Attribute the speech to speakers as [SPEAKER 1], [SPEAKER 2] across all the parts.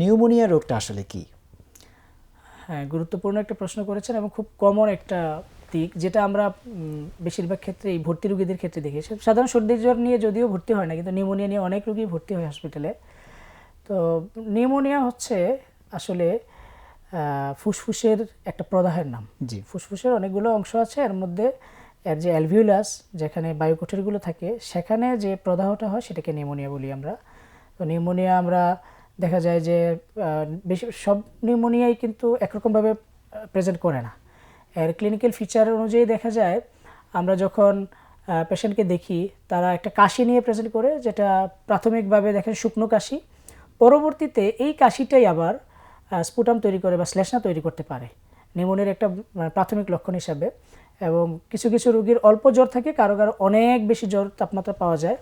[SPEAKER 1] Pneumonia রোগটা আসলে কি?
[SPEAKER 2] হ্যাঁ গুরুত্বপূর্ণ একটা প্রশ্ন করেছেন এবং খুব কমন একটা দিক যেটা আমরা বেশিরভাগ ক্ষেত্রে এই ভর্তি রোগীদের ক্ষেত্রে দেখি। সাধারণ সর্দি জ্বর নিয়ে যদিও ভর্তি হয় না কিন্তু নিউমোনিয়া নিয়ে অনেক রোগী ভর্তি হয় হসপিটালে তো নিউমোনিয়া হচ্ছে আসলে ফুসফুসের একটা প্রদাহের নাম।
[SPEAKER 1] জি।
[SPEAKER 2] ফুসফুসের অনেকগুলো অংশ আছে এর মধ্যে এর যে অ্যালভিউলাস যেখানে বায়ুকোঠরিগুলো থাকে সেখানে যে প্রদাহটা হয় সেটাকে নিউমোনিয়া বলি আমরা। তো নিউমোনিয়া আমরা দেখা যায় যে বেশি সব নিউমোনিয়াই কিন্তু একরকমভাবে প্রেজেন্ট করে না। এর ক্লিনিক্যাল ফিচার অনুযায়ী দেখা যায় আমরা যখন পেশেন্টকে দেখি তারা একটা কাশি নিয়ে প্রেজেন্ট করে যেটা প্রাথমিকভাবে দেখেন শুকনো কাশি। পরবর্তীতে এই কাশিটাই আবার স্পুটাম তৈরি করে বা শ্লেষ্মা তৈরি করতে পারে। নিউমোনিয়ার একটা মানে, প্রাথমিক লক্ষণ হিসাবে। এবং কিছু কিছু রোগীর অল্প জ্বর থাকে কারও কারও অনেক বেশি জ্বর তাপমাত্রা পাওয়া যায়।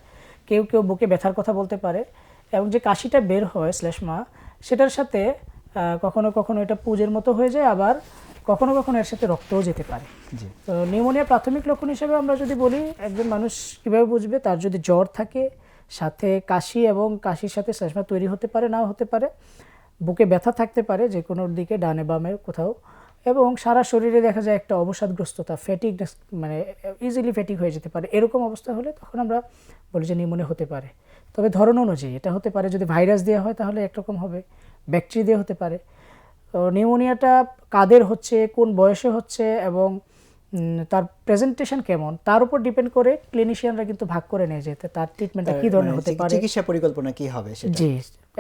[SPEAKER 2] কেউ কেউ বুকে ব্যথার কথা বলতে পারে এবং যে কাশিটা বের হয় শ্লেষ্মা সেটার সাথে কখনো কখনো এটা পুজের মতো হয়ে যায় আবার কখনো কখনো এর সাথে রক্তও যেতে পারে। তো নিউমোনিয়া প্রাথমিক লক্ষণ হিসেবে আমরা যদি বলি একজন মানুষ কীভাবে বুঝবে? তার যদি জ্বর থাকে সাথে কাশি এবং কাশির সাথে শ্লেষ্মা তৈরি হতে পারে নাও হতে পারে। বুকে ব্যথা থাকতে পারে যে কোনো দিকে ডানে বামে কোথাও। এবং সারা শরীরে দেখা যায় একটা অবসাদগ্রস্ততা ফ্যাটিক মানে ইজিলি ফ্যাটিক হয়ে যেতে পারে। এরকম অবস্থা হলে তখন আমরা বলি যে নিউমোনিয়া হতে পারে। তবে ধরন অনুযায়ী এটা হতে পারে যদি ভাইরাস দেওয়া হয় তাহলে একরকম হবে ব্যাকটেরিয়া দিয়ে হতে পারে। তো নিউমোনিয়াটা কাদের হচ্ছে কোন বয়সে হচ্ছে এবং তার প্রেজেন্টেশন কেমন তার উপর ডিপেন্ড করে ক্লিনিশিয়ানরা কিন্তু ভাগ করে নিয়ে যেতে তার ট্রিটমেন্টটা কী ধরনের
[SPEAKER 1] মানে
[SPEAKER 2] হতে পারে।
[SPEAKER 1] চিকিৎসা পরিকল্পনা কি হবে সেটা?
[SPEAKER 2] জি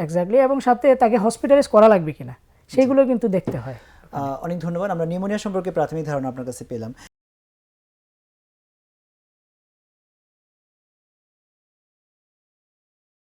[SPEAKER 2] এক্স্যাক্টলি এবং সাথে তাকে হসপিটালাইজ করা লাগবে কিনা সেইগুলো কিন্তু দেখতে হয়।
[SPEAKER 1] অনেক ধন্যবাদ। আমরা নিউমোনিয়া সম্পর্কে প্রাথমিক ধারণা আপনার কাছে পেলাম।